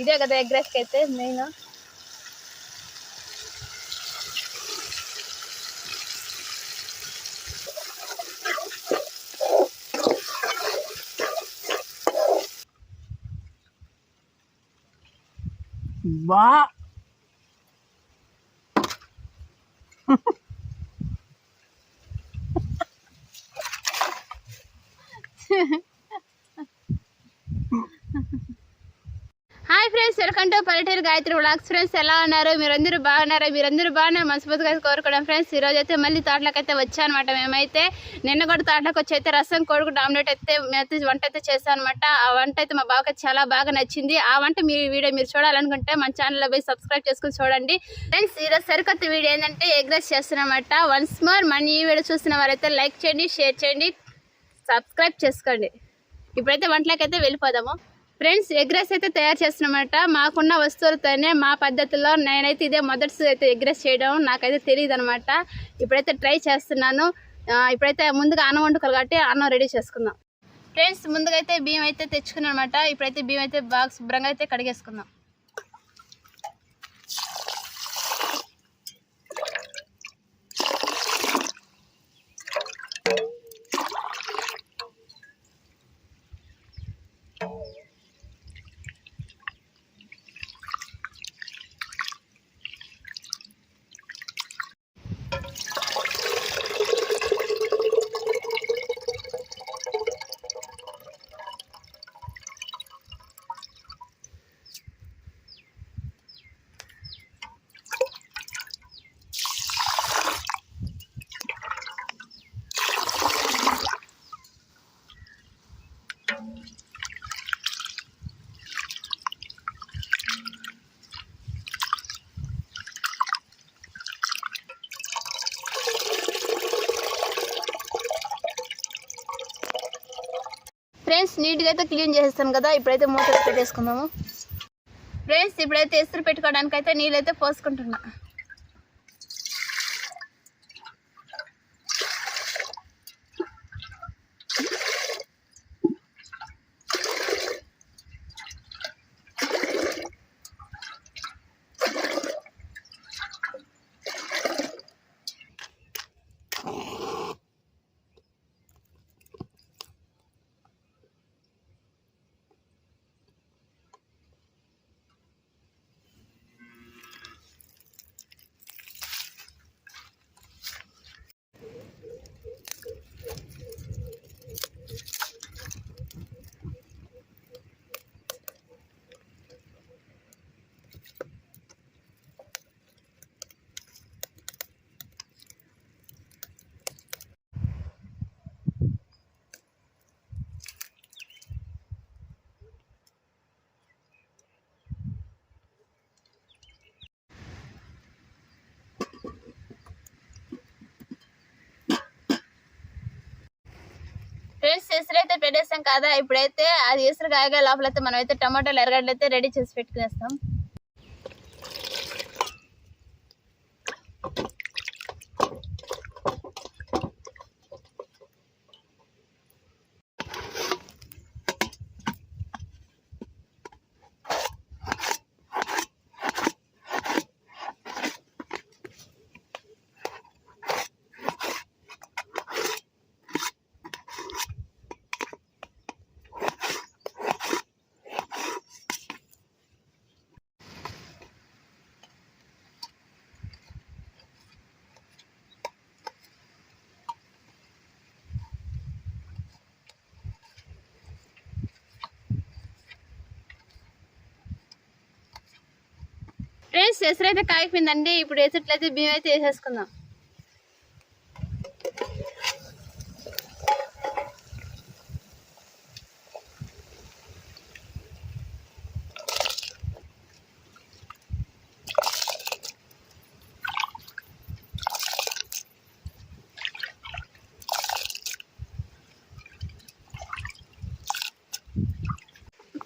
ఇదే కదా ఎగ్ రైస్కి అయితే మెయిన్ బా హాయ్ ఫ్రెండ్స్ వెల్కమ్ టు పల్లెటూరు గాయత్రి బ్లాగ్స్ ఫ్రెండ్స్ ఎలా ఉన్నారు? మీరందరూ బాగున్నారా? మీరందరూ బాగానే మనస్ఫూర్తిగా కోరుకోవడం ఫ్రెండ్స్ ఈరోజు అయితే మళ్ళీ తోటలోకి అయితే వచ్చానమాట మేమైతే. నిన్న కూడా తోటలోకి వచ్చి అయితే రసం కొడుకు ఆమ్లెట్ అయితే మేమైతే వంట అయితే చేశాను అనమాట ఆ వంట అయితే మా బావకి చాలా బాగా నచ్చింది. ఆ వంట మీరు వీడియో మీరు చూడాలనుకుంటే మన ఛానల్లో పోయి సబ్స్క్రైబ్ చేసుకుని చూడండి. ఫ్రెండ్స్ ఈరోజు సరికొత్త వీడియో ఏంటంటే ఎగ్ రైస్ చేస్తున్నమాట. వన్స్ మోర్ మన ఈ వీడియో చూసిన వారైతే లైక్ చేయండి షేర్ చేయండి సబ్స్క్రైబ్ చేసుకోండి. ఇప్పుడైతే వంటలకైతే వెళ్ళిపోదాము. ఫ్రెండ్స్ ఎగ్ రైస్ అయితే తయారు చేస్తున్నమాట మాకున్న వస్తువులతోనే మా పద్ధతిలో నేనైతే ఇదే మొదటి అయితే ఎగ్ రైస్ చేయడం నాకైతే తెలియదు అనమాట ఇప్పుడైతే ట్రై చేస్తున్నాను. ఇప్పుడైతే ముందుగా అన్నం వండుకోవాలి కాబట్టి అన్నం రెడీ చేసుకుందాం. ఫ్రెండ్స్ ముందుగా అయితే బియ్యం అయితే తెచ్చుకున్నాను అనమాట ఇప్పుడైతే బియ్యం అయితే బాగా శుభ్రంగా అయితే కడిగేసుకుందాం. ఫ్రెండ్స్ నీట్గా అయితే క్లీన్ చేసేస్తాను కదా ఇప్పుడైతే మూత పెట్టేసుకుందాము. ఫ్రెండ్స్ ఇప్పుడైతే ఎసురు పెట్టుకోవడానికి అయితే నీళ్ళు అయితే పోసుకుంటున్నా. ఎసురు అయితే పెట్టేస్తాం కదా ఇప్పుడైతే అది ఎసురు కాయగా లోపల అయితే మనం అయితే టమాటాలు ఎరగడ్డలు అయితే రెడీ చేసి పెట్టుకునేస్తాం. ఫ్రెండ్స్ ఎసరైతే కాగిపోయిందండి. ఇప్పుడు ఎసుట్లయితే బియ్యం అయితే వేసేసుకుందాం.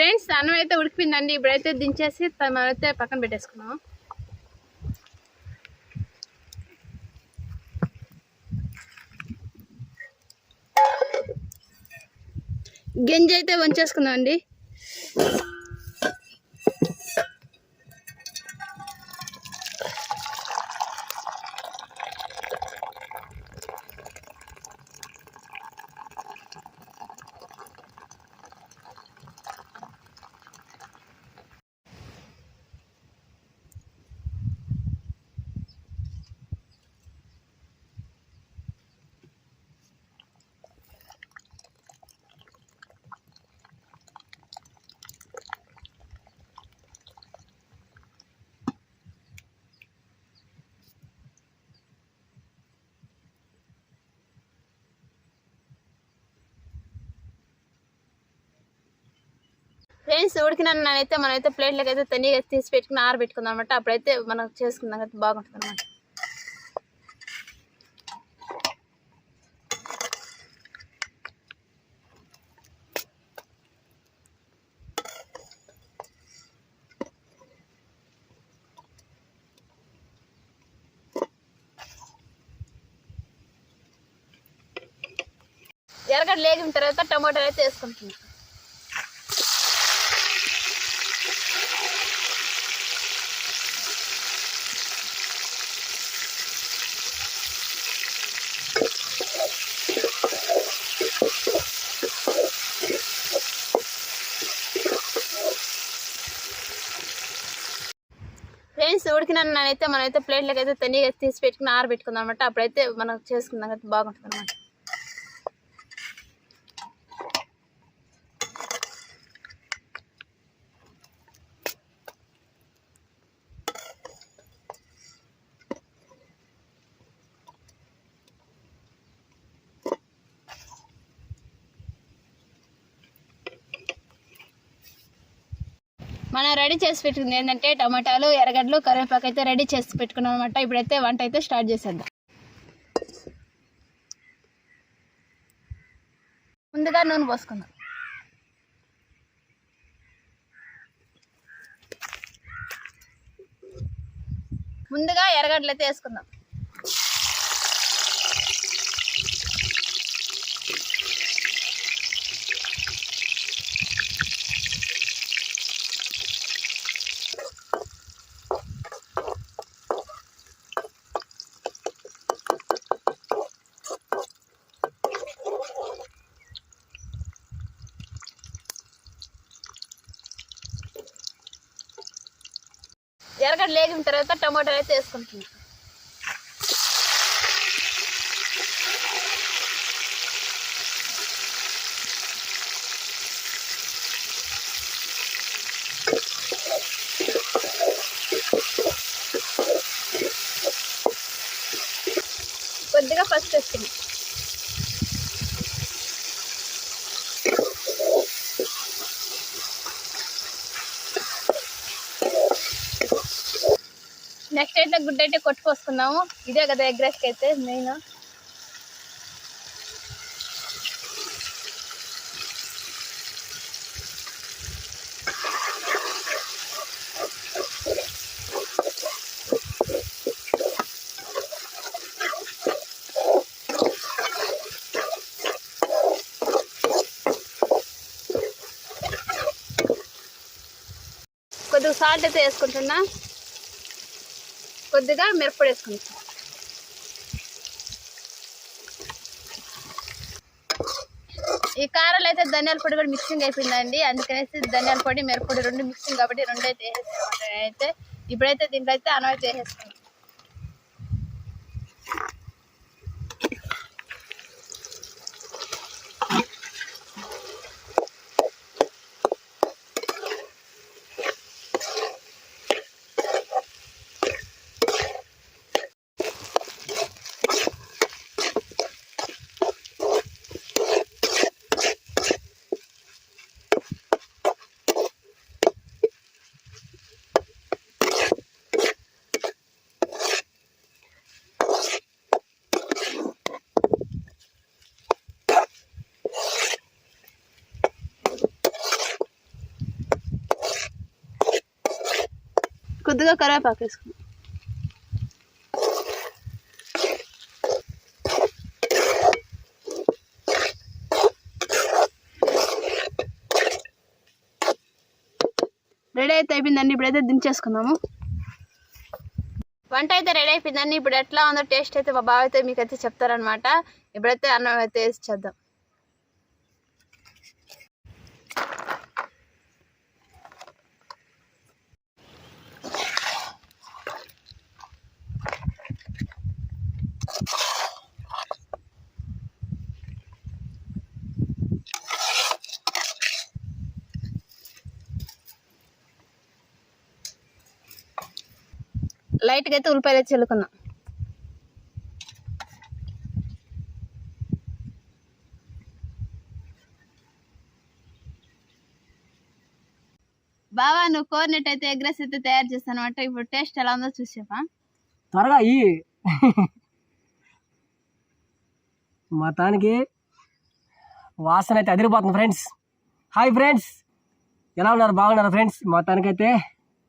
ఫ్రెండ్స్ అన్నం అయితే ఉడికిపోయిందండి. ఇప్పుడైతే దించేసి మనమైతే అయితే పక్కన పెట్టేసుకున్నాం గింజ అయితే వంచేసుకుందాం అండి ఫ్రెండ్స్ ఉడికిన అయితే మనమైతే ప్లేట్లోకి అయితే తనిగా తీసి పెట్టుకుని ఆరబెట్టుకుందాం అనమాట అప్పుడైతే మనం చేసుకుందాం అయితే బాగుంటుంది అనమాట ఎరగడ లేగిన తర్వాత టమాటాలు అయితే వేసుకుంటున్నాం. ఫ్రెండ్స్ ఉడికిన అయితే మనమైతే ప్లేట్లోకి అయితే తనిగా తీసి పెట్టుకుని ఆరబెట్టుకుందాం అనమాట అప్పుడైతే మనం చేసుకుందాం అయితే బాగుంటుంది అనమాట మనం రెడీ చేసి పెట్టుకుంది ఏంటంటే టమాటాలు ఎర్రగడ్డలు కరివేపాకు అయితే రెడీ చేసి పెట్టుకున్నాం అనమాట ఇప్పుడైతే వంట అయితే స్టార్ట్ చేసేద్దాం. ముందుగా నూనె పోసుకుందాం. ముందుగా ఎర్రగడ్డలు అయితే వేసుకుందాం. ఎర్రగడ్డ లేగిన తర్వాత టమాటాలు అయితే వేసుకుంటున్నాం. కొద్దిగా ఫస్ట్ వేసుకున్నాం నెక్స్ట్ అయితే గుడ్డ అయితే కొట్టుకొస్తున్నాము. ఇదే కదా ఎగ్ రైస్కి అయితే మెయిన్ కొద్దిగా సాల్ట్ అయితే వేసుకుంటున్నా. కొద్దిగా మిరప్పొడి వేసుకుంటాం ఈ కారాలు అయితే ధనియాల పొడి కూడా మిక్సింగ్ అయిపోయిందండి. అందుకనేసి ధనియాల పొడి మిరపొడి రెండు మిక్సింగ్ కాబట్టి రెండు అయితే అయితే ఇప్పుడైతే దీంట్లో అయితే అనవైతే వేసేసుకుంటాం కొద్దిగా కరివేపాకు రెడీ అయితే అయిపోయిందండి ఇప్పుడైతే దించేసుకుందాము వంట అయితే రెడీ అయిపోయిందండి ఇప్పుడు ఎట్లా ఉందో టేస్ట్ అయితే మా బావ అయితే మీకు అయితే చెప్తారనమాట ఇప్పుడైతే అన్నం అయితే వేసి చేద్దాం లైట్గా అయితే ఉల్లిపాయలు అయితే చల్లుకుందాం బావా నువ్వు కోరినట్టయితే ఎగ్ రైస్ అయితే తయారు చేస్తాను అనమాట ఇప్పుడు టేస్ట్ ఎలా ఉందో చూసి చెప్పా త్వరగా ఈ. మొత్తానికి వాసన అయితే అదిరిపోతుంది ఫ్రెండ్స్ హాయ్ ఫ్రెండ్స్ ఎలా ఉన్నారు? బాగున్నారు ఫ్రెండ్స్ మొత్తానికైతే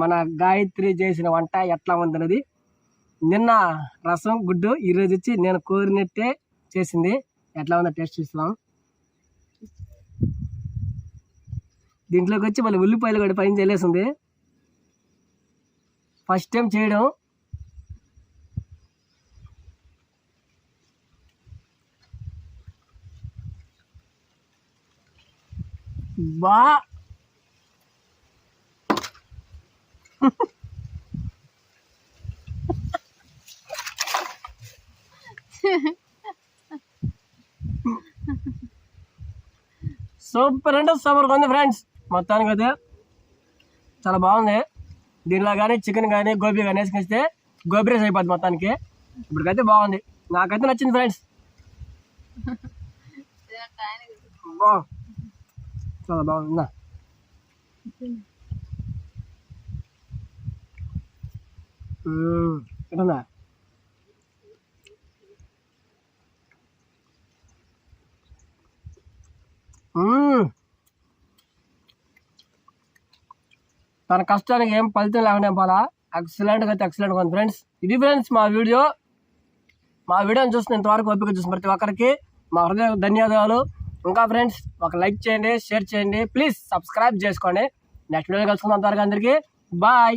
మన గాయత్రి చేసిన వంట ఎట్లా ఉందన్నది. నిన్న రసం గుడ్డు ఈరోజు వచ్చి నేను కోరినట్టే చేసింది. ఎట్లా ఉందో టేస్ట్ చూస్తాం. దీంట్లోకి వచ్చి మళ్ళీ ఉల్లిపాయలు కూడా పైన చల్లేసింది. ఫస్ట్ టైం చేయడం. బా సూపర్ అంటే సూపర్గా ఉంది ఫ్రెండ్స్. మొత్తానికి అయితే చాలా బాగుంది. దీనిలో కానీ చికెన్ కానీ గోబీ కానీ వేసుకొస్తే గోబీ రైస్ అయిపోద్ది మొత్తానికి. ఇప్పటికైతే బాగుంది. నాకైతే నచ్చింది ఫ్రెండ్స్. చాలా బాగుందా. నా. తన కష్టానికి ఏం ఫలితం లేకుండా పోలా? ఎక్సలెంట్గా అయితే ఎక్సలెంట్గా ఉంది ఫ్రెండ్స్ ఇది ఫ్రెండ్స్ మా వీడియో. మా వీడియోని చూసిన ఇంతవరకు ఓపిక చూసిన ప్రతి ఒక్కరికి మా హృదయ ధన్యవాదాలు. ఇంకా ఫ్రెండ్స్ ఒక లైక్ చేయండి షేర్ చేయండి. ప్లీజ్ సబ్స్క్రైబ్ చేసుకోండి. నెక్స్ట్ వీడియో కలుసుకుందాం అంతవరకు అందరికీ. బాయ్